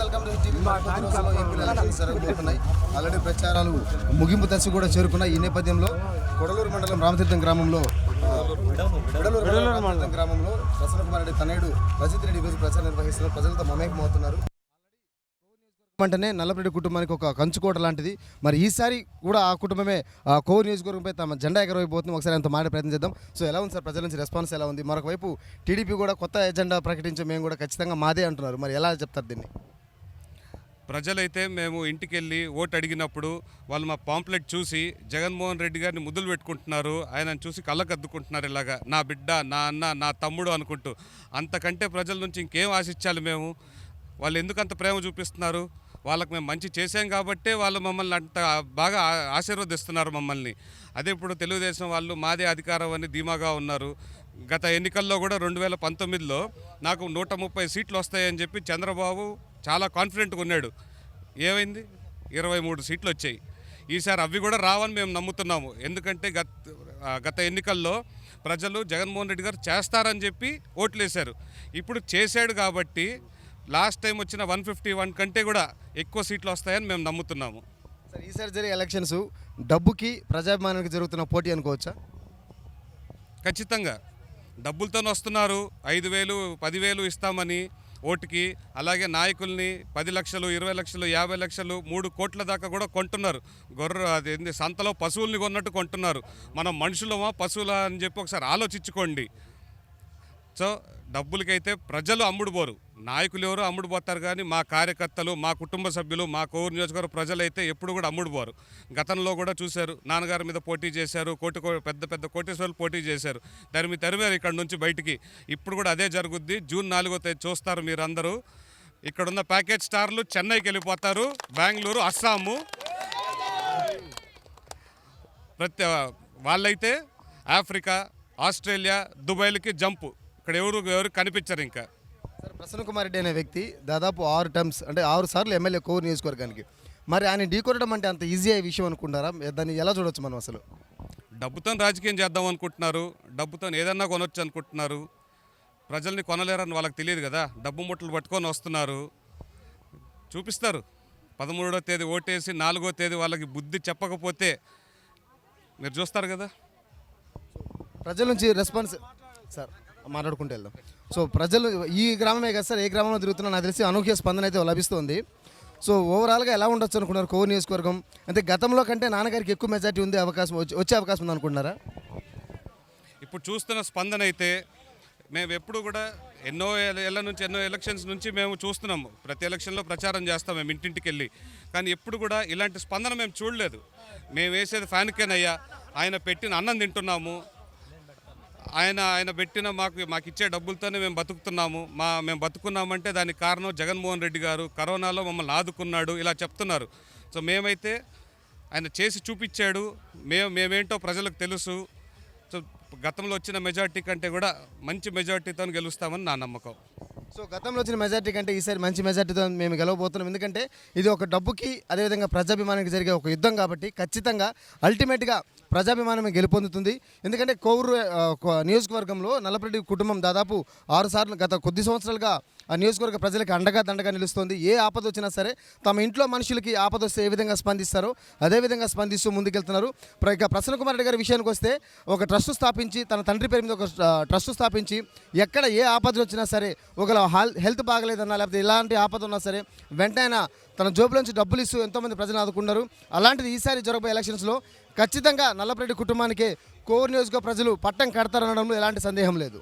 Welcome to TV రోజుల్లో ఏపీలో elections జరగబోతున్నాయి ఆల్రెడీ ప్రచారాలు ముగింపు దశ కూడా చేరుకున్నాయి. ఈ నేపథ్యంలో కొడలూరు మండలం రామతీర్థం గ్రామంలో కొడలూరు మండలం గ్రామంలో ప్రసన్న కుమార్ రెడ్డి తనయుడు రజిత్ రెడ్డి ఈరోజు ప్రచారం నిర్వహిస్తున్నారు. ప్రజలతో మమేకమవుతున్నారు. వెంటనే నల్లపరెడ్డి కుటుంబానికి ఒక కంచుకోట లాంటిది. మరి ఈసారి కూడా ఆ కుటుంబమే ఆ కోవూరు నియోజకవర్గంపై తమ జెండా ఎగరవైపోతుంది ఒకసారి అంత మాట ప్రయత్నం చేద్దాం. సో ఎలా ఉంది సార్? ప్రజల నుంచి రెస్పాన్స్ ఎలా ఉంది? మరొక వైపు టీడీపీ కూడా కొత్త ఎజెండా ప్రకటించి మేము కూడా ఖచ్చితంగా మాదే అంటున్నారు. మరి ఎలా చెప్తారు దీన్ని? ప్రజలైతే మేము ఇంటికి వెళ్ళి ఓటు అడిగినప్పుడు వాళ్ళు మా పాంప్లెట్ చూసి జగన్మోహన్ రెడ్డి గారిని ముద్దులు పెట్టుకుంటున్నారు ఆయనను చూసి కళ్ళకద్దుకుంటున్నారు ఇలాగా. నా బిడ్డ నా అన్న నా తమ్ముడు అనుకుంటూ. అంతకంటే ప్రజల నుంచి ఇంకేం ఆశించాలి మేము? వాళ్ళు ఎందుకంత ప్రేమ చూపిస్తున్నారు? వాళ్ళకి మేము మంచి చేసాం కాబట్టే వాళ్ళు మమ్మల్ని అంత బాగా ఆశీర్వదిస్తున్నారు మమ్మల్ని. అదే ఇప్పుడు తెలుగుదేశం వాళ్ళు మాదే అధికారం అని ధీమాగా ఉన్నారు. గత ఎన్నికల్లో కూడా రెండు వేల పంతొమ్మిదిలో నాకు నూట ముప్పై సీట్లు వస్తాయని చెప్పి చంద్రబాబు చాలా కాన్ఫిడెంట్గా ఉన్నాడు. ఏమైంది? ఇరవై మూడు సీట్లు వచ్చాయి. ఈసారి అవి కూడా రావని మేము నమ్ముతున్నాము. ఎందుకంటే గత గత ఎన్నికల్లో ప్రజలు జగన్మోహన్ రెడ్డి గారు చేస్తారని చెప్పి ఓట్లేశారు. ఇప్పుడు చేశాడు కాబట్టి లాస్ట్ టైం వచ్చిన వన్ ఫిఫ్టీ వన్ కంటే కూడా ఎక్కువ సీట్లు వస్తాయని మేము నమ్ముతున్నాము. సార్ ఈసారి జరిగే ఎలక్షన్స్ డబ్బుకి ప్రజాభిమానానికి జరుగుతున్న పోటీ అనుకోవచ్చా? ఖచ్చితంగా. డబ్బులతో వస్తున్నారు. ఐదు వేలు పదివేలు ఇస్తామని ఓటుకి అలాగే నాయకుల్ని పది లక్షలు ఇరవై లక్షలు యాభై లక్షలు మూడు కోట్ల దాకా కూడా కొంటున్నారు. గొర్రె అది సంతలో పశువుల్ని కొన్నట్టు కొంటున్నారు. మనం మనుషులమా పశువులా అని చెప్పి ఒకసారి ఆలోచించుకోండి. సో డబ్బులకైతే ప్రజలు అమ్ముడుపోరు నాయకులు ఎవరు అమ్ముడుపోతారు కానీ మా కార్యకర్తలు మా కుటుంబ సభ్యులు మా కోరు నియోజకవర్గ ప్రజలైతే ఎప్పుడు కూడా అమ్ముడుపోరు గతంలో కూడా చూశారు నాన్నగారి మీద పోటీ చేశారు కోటి కో- పెద్ద పెద్ద కోటేశ్వర్లు పోటీ చేశారు. తరిమి తరిమారు ఇక్కడ నుంచి బయటికి. ఇప్పుడు కూడా అదే జరుగుద్ది. జూన్ నాలుగో తేదీ చూస్తారు మీరందరూ. ఇక్కడున్న ప్యాకేజ్ స్టార్లు చెన్నైకి వెళ్ళిపోతారు. బెంగళూరు అస్సాము. ప్రతి వాళ్ళైతే ఆఫ్రికా ఆస్ట్రేలియా దుబాయ్లకి జంపు. ఇక్కడ ఎవరు ఎవరు కనిపించరు ఇంకా. ప్రసన్న కుమార్ రెడ్డి అనే వ్యక్తి దాదాపు ఆరు టర్మ్స్ అంటే ఆరు సార్లు ఎమ్మెల్యే కోవూరు నియోజకవర్గానికి. మరి ఆయన ఢీకొట్టడం అంటే అంత ఈజీ అయ్యే విషయం అనుకుంటారా దాన్ని ఎలా చూడొచ్చు మనం అసలు? డబ్బుతో రాజకీయం చేద్దాం అనుకుంటున్నారు. డబ్బుతో ఏదన్నా కొనొచ్చు అనుకుంటున్నారు. ప్రజల్ని కొనలేరని వాళ్ళకి తెలియదు కదా. డబ్బు ముట్టలు పట్టుకొని వస్తున్నారు. చూపిస్తారు. పదమూడో తేదీ ఓటేసి నాలుగో తేదీ వాళ్ళకి బుద్ధి చెప్పకపోతే మీరు చూస్తారు కదా. ప్రజల నుంచి రెస్పాన్స్ సార్ మాట్లాడుకుంటూ వెళ్దాం. సో ప్రజలు ఈ గ్రామమే కదా సార్ ఏ గ్రామంలో తిరుగుతున్నా నాకు తెలిసి అనూహ్య స్పందన అయితే లభిస్తుంది. సో ఓవరాల్గా ఎలా ఉండొచ్చు అనుకున్నారు కోవూరు నియోజకవర్గం? అంటే గతంలో కంటే నాన్నగారికి ఎక్కువ మెజార్టీ ఉంది అవకాశం వచ్చే- వచ్చే అవకాశం ఉంది అనుకుంటున్నారా? ఇప్పుడు చూస్తున్న స్పందన అయితే మేము ఎప్పుడు కూడా ఎన్నో ఏళ్ళ నుంచి ఎన్నో ఎలక్షన్స్ నుంచి మేము చూస్తున్నాము. ప్రతి ఎలక్షన్లో ప్రచారం చేస్తాం మేము ఇంటింటికి వెళ్ళి కానీ ఎప్పుడు కూడా ఇలాంటి స్పందన మేము చూడలేదు. మేము వేసేది ఫ్యాన్కేనయ్యా ఆయన పెట్టిన అన్నం తింటున్నాము. ఆయన ఆయన పెట్టిన మాకు మాకు ఇచ్చే డబ్బులతోనే మేము బతుకుతున్నాము. మా మేము బతుకున్నామంటే దానికి కారణం జగన్మోహన్ రెడ్డి గారు. కరోనాలో మమ్మల్ని ఆదుకున్నాడు. ఇలా చెప్తున్నారు. సో మేమైతే ఆయన చేసి చూపించాడు. మేము మేమేంటో ప్రజలకు తెలుసు. సో గతంలో వచ్చిన మెజార్టీ కంటే కూడా మంచి మెజార్టీతో గెలుస్తామని నా నమ్మకం. సో గతంలో వచ్చిన మెజార్టీ కంటే ఈసారి మంచి మెజార్టీతో మేము గెలవబోతున్నాం. ఎందుకంటే ఇది ఒక డబ్బుకి అదేవిధంగా ప్రజాభిమానానికి జరిగే ఒక యుద్ధం కాబట్టి ఖచ్చితంగా అల్టిమేట్గా ప్రజాభిమానం గెలుపొందుతుంది. ఎందుకంటే కోవూరు నియోజకవర్గంలో నల్లపరెడ్డి కుటుంబం దాదాపు ఆరు సార్లు గత కొద్ది సంవత్సరాలుగా ఆ నియోజకవర్గ ప్రజలకు అండగా దండగా నిలుస్తుంది. ఏ ఆపద వచ్చినా సరే తమ ఇంట్లో మనుషులకి ఆపద వస్తే ఏ విధంగా స్పందిస్తారో అదే విధంగా స్పందిస్తూ ముందుకెళ్తున్నారు. ఇక ప్రసన్న కుమార్ రెడ్డి గారి విషయానికి వస్తే ఒక ట్రస్ట్ స్థాపించి తన తండ్రి పేరు మీద ఒక ట్రస్ట్ స్థాపించి ఎక్కడ ఏ ఆపదలు వచ్చినా సరే ఒకవేళ హెల్త్ బాగలేదన్నా లేకపోతే ఎలాంటి ఆపద ఉన్నా సరే వెంటనే తన జోబులోంచి డబ్బులు ఇస్తూ ఎంతోమంది ప్రజలు ఆదుకున్నారు అలాంటిది ఈసారి జరగబోయే ఎలక్షన్స్లో ఖచ్చితంగా నల్లపరెడ్డి కుటుంబానికే కోర్ నియోజక ప్రజలు పట్టం కడతారనడంలో ఎలాంటి సందేహం లేదు.